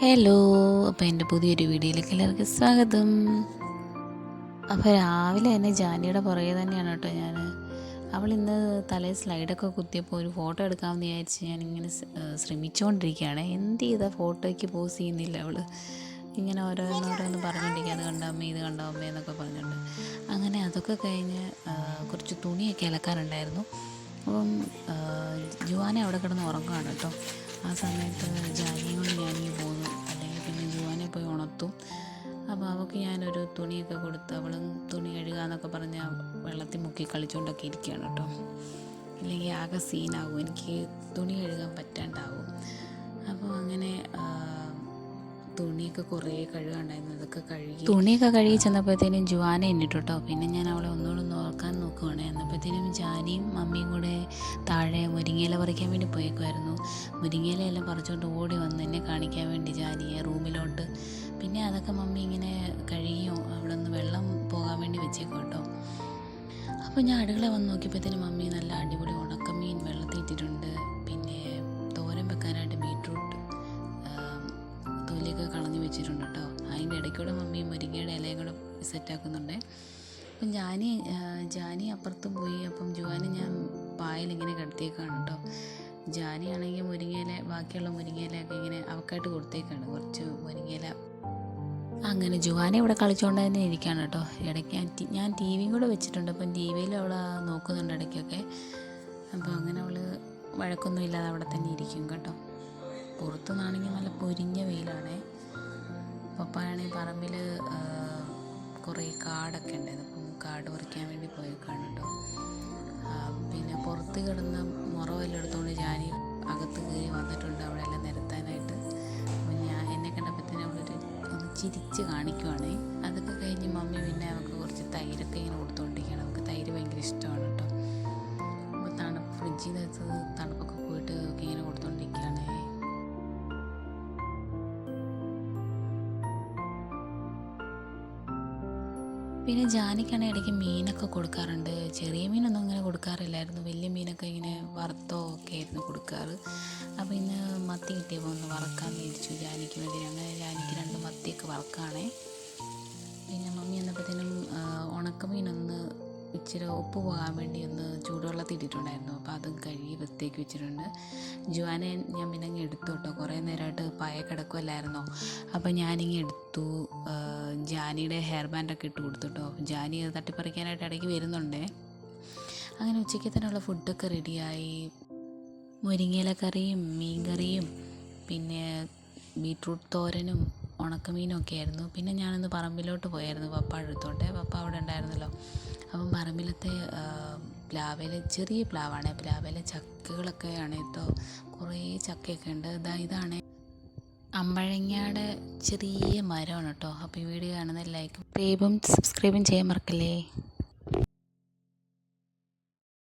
Hello അപ്പോൾ എന്റെ പുതിയൊരു വീഡിയോയിലേക്ക് എല്ലാവർക്കും സ്വാഗതം. അപ്പോൾ രാവിലെ തന്നെ ജാനിയുടെ പുറകെ തന്നെയാണ് കേട്ടോ ഞാൻ അവൾ ഇന്ന് തലയിൽ സ്ലൈഡൊക്കെ കുത്തിയപ്പോൾ ഒരു ഫോട്ടോ എടുക്കാമെന്ന് വിചാരിച്ച് ഞാനിങ്ങനെ ശ്രമിച്ചുകൊണ്ടിരിക്കുകയാണ് എന്ത് ചെയ്താൽ ഫോട്ടോയ്ക്ക് പോസ് ചെയ്യുന്നില്ല അവൾ ഇങ്ങനെ ഓരോന്നോരോന്ന് പറഞ്ഞുകൊണ്ടിരിക്കുക അത് കണ്ട അമ്മ ഇത് കണ്ട അമ്മ എന്നൊക്കെ പറഞ്ഞുകൊണ്ട് അങ്ങനെ അതൊക്കെ കഴിഞ്ഞ് കുറച്ച് തുണിയൊക്കെ ഇളക്കാനുണ്ടായിരുന്നു അപ്പം ജുവാനെ അവിടെ കിടന്ന് ഉറങ്ങുകയാണ് കേട്ടോ. ആ സമയത്ത് ജാനിയും കൊണ്ട് ഞാനിങ്ങ് പോന്നു അല്ലെങ്കിൽ പിന്നെ ജുവാനെ പോയി ഉണർത്തും. അപ്പോൾ അവൾക്ക് ഞാനൊരു തുണിയൊക്കെ കൊടുത്ത് അവളും തുണി കഴുകാന്നൊക്കെ പറഞ്ഞ് വെള്ളത്തിൽ മുക്കി കളിച്ചുകൊണ്ടൊക്കെ ഇരിക്കുകയാണ് കേട്ടോ. ഇല്ലെങ്കിൽ ആകെ സീനാകും. എനിക്ക് തുണി കഴുകാൻ പറ്റാണ്ടാവും. അപ്പോൾ അങ്ങനെ തുണിയൊക്കെ കുറേ കഴുകാണ്ടായിരുന്നു. അതൊക്കെ കഴുകി. തുണിയൊക്കെ കഴുകി ചെന്നപ്പോഴത്തേനും ജുവാനെ എന്നിട്ട് കേട്ടോ പിന്നെ ഞാൻ അവളെ ഒന്നുകൂടെ നോക്കാൻ നോക്കുവാണ്. എന്നപ്പോഴത്തേനും ജാനിയും മമ്മിയും കൂടെ താഴെ മുരിങ്ങയില പറിക്കാൻ വേണ്ടി പോയേക്കുമായിരുന്നു മുരിങ്ങയിലയെല്ലാം പറിച്ചുകൊണ്ട് ഓടി വന്ന് എന്നെ കാണിക്കാൻ വേണ്ടി ജാനിയെ റൂമിലോട്ട്. പിന്നെ അതൊക്കെ മമ്മി ഇങ്ങനെ കഴുകിയോ അവിടെ നിന്ന് വെള്ളം പോകാൻ വേണ്ടി വെച്ചേക്കും കേട്ടോ. അപ്പോൾ ഞാൻ അടുക്കള വന്ന് നോക്കിയപ്പോഴത്തേനും മമ്മി നല്ല അടിപൊളി ഉണക്കമീൻ വെള്ളത്തിൽ ഇട്ടിട്ടുണ്ട്. പിന്നെ തോരൻ വെക്കാനായിട്ട് ബീട്രൂട്ട് തൊലിയൊക്കെ കളഞ്ഞു വെച്ചിട്ടുണ്ട് കേട്ടോ. അതിന്റെ ഇടയ്ക്കൂടെ മമ്മി മുരിങ്ങയുടെ ഇലയും കൂടെ സെറ്റാക്കുന്നുണ്ട്. അപ്പം ജാനി ജാനി അപ്പുറത്തും പോയി. അപ്പം ജുവാനെ ഞാൻ പായലിങ്ങനെ കിടത്തിയേക്കാണ് കേട്ടോ. ജാനി ആണെങ്കിൽ മുരിങ്ങയില ബാക്കിയുള്ള മുരിങ്ങയിലൊക്കെ ഇങ്ങനെ അവക്കായിട്ട് കൊടുത്തേക്കാണ്. കുറച്ച് മുരിങ്ങയില. അങ്ങനെ ജുവാനെ ഇവിടെ കളിച്ചുകൊണ്ട് തന്നെ ഇരിക്കുകയാണ് കേട്ടോ. ഇടയ്ക്ക് ഞാൻ ടി- വിയും കൂടെ വെച്ചിട്ടുണ്ട്. അപ്പം ടി വിയിൽ അവൾ നോക്കുന്നുണ്ട് ഇടയ്ക്കൊക്കെ. അപ്പോൾ അങ്ങനെ അവൾ വഴക്കൊന്നും ഇല്ലാതെ അവിടെ തന്നെ ഇരിക്കും കേട്ടോ. പുറത്തുനിന്നാണെങ്കിൽ നല്ല പൊരിഞ്ഞ വെയിലാണേ. പപ്പായാണെങ്കിൽ പറമ്പിൽ കുറേ കാടൊക്കെ ഉണ്ടായിരുന്നു അപ്പം കാട് പറിക്കാൻ വേണ്ടി പോയേക്കാണ് കേട്ടോ. പിന്നെ പുറത്ത് കിടന്ന മുറവെല്ലാം എടുത്തുകൊണ്ട് ജാനി അകത്ത് കയറി വന്നിട്ടുണ്ട് അവിടെ എല്ലാം നിരത്താനായിട്ട്. അപ്പം ഞാൻ എന്നെ കണ്ടപ്പോൾ തന്നെ അവളൊരു ഒന്ന് ചിരിച്ച് കാണിക്കുവാണേ. അതൊക്കെ കഴിഞ്ഞ് മമ്മി പിന്നെ അവൾക്ക് കുറച്ച് തൈരൊക്കെ ഇങ്ങനെ കൊടുത്തുകൊണ്ടിരിക്കുകയാണ് അവൾക്ക് തൈര് ഭയങ്കര ഇഷ്ടമാണ് കേട്ടോ. അപ്പോൾ തണുപ്പ് ഫ്രിഡ്ജിൽ നിന്ന് തണുപ്പൊക്കെ പിന്നെ ജാനിക്കാണെങ്കിൽ ഇടയ്ക്ക് മീനൊക്കെ കൊടുക്കാറുണ്ട്. ചെറിയ മീനൊന്നും അങ്ങനെ കൊടുക്കാറില്ലായിരുന്നു. വലിയ മീനൊക്കെ ഇങ്ങനെ വറുത്തോ ഒക്കെ ആയിരുന്നു കൊടുക്കാറ്. അപ്പോൾ ഇന്ന് മത്തി കിട്ടിയപ്പോൾ ഒന്ന് വറക്കാൻ മേടിച്ചു ജാനിക്ക് വേണ്ടി അങ്ങനെ ജാനിക്ക് രണ്ട് മത്തിയൊക്കെ വറക്കാണേ. ഇച്ചിരി ഉപ്പ് പോകാൻ വേണ്ടി ഒന്ന് ചൂടുവെള്ളത്തിൽ ഇട്ടിട്ടുണ്ടായിരുന്നു. അപ്പോൾ അതും കഴുകി വൃത്തിയാക്കി വെച്ചിട്ടുണ്ട്. ജുവാനെ ഞാൻ പിന്നെ അങ്ങ് എടുത്തു കേട്ടോ. കുറേ നേരമായിട്ട് പയ കിടക്കുമല്ലായിരുന്നോ അപ്പോൾ ഞാനിങ്ങ് എടുത്തു. ജാനിയുടെ ഹെയർ ബാൻഡൊക്കെ ഇട്ട് കൊടുത്തു കേട്ടോ. ജാനി അത് തട്ടിപ്പറിക്കാനായിട്ട് ഇടയ്ക്ക് വരുന്നുണ്ടേ. അങ്ങനെ ഉച്ചയ്ക്ക് ഉച്ചയ്ക്കത്തേനുള്ള ഫുഡൊക്കെ റെഡിയായി. മുരിങ്ങയില കറിയും മീൻ കറിയും പിന്നെ ബീട്രൂട്ട് തോരനും ഉണക്കമീനും ഒക്കെ ആയിരുന്നു. പിന്നെ ഞാനൊന്ന് പറമ്പിലോട്ട് പോയായിരുന്നു പപ്പ അടുത്തോട്ടെ. പപ്പ അവിടെ ഉണ്ടായിരുന്നല്ലോ. അപ്പം പറമ്പിലത്തെ പ്ലാവേലെ ചെറിയ പ്ലാവാണ്. പ്ലാവിലെ ചക്കകളൊക്കെ ആണ് കുറേ ചക്കയൊക്കെ ഉണ്ട്. ഇതാ ഇതാണ് അമ്പഴങ്ങയുടെ ചെറിയ മരമാണ് കേട്ടോ. അപ്പോൾ ഈ വീഡിയോ കാണുന്ന ലൈക്കും സബ്സ്ക്രൈബും സബ്സ്ക്രൈബും ചെയ്യാൻ മറക്കല്ലേ?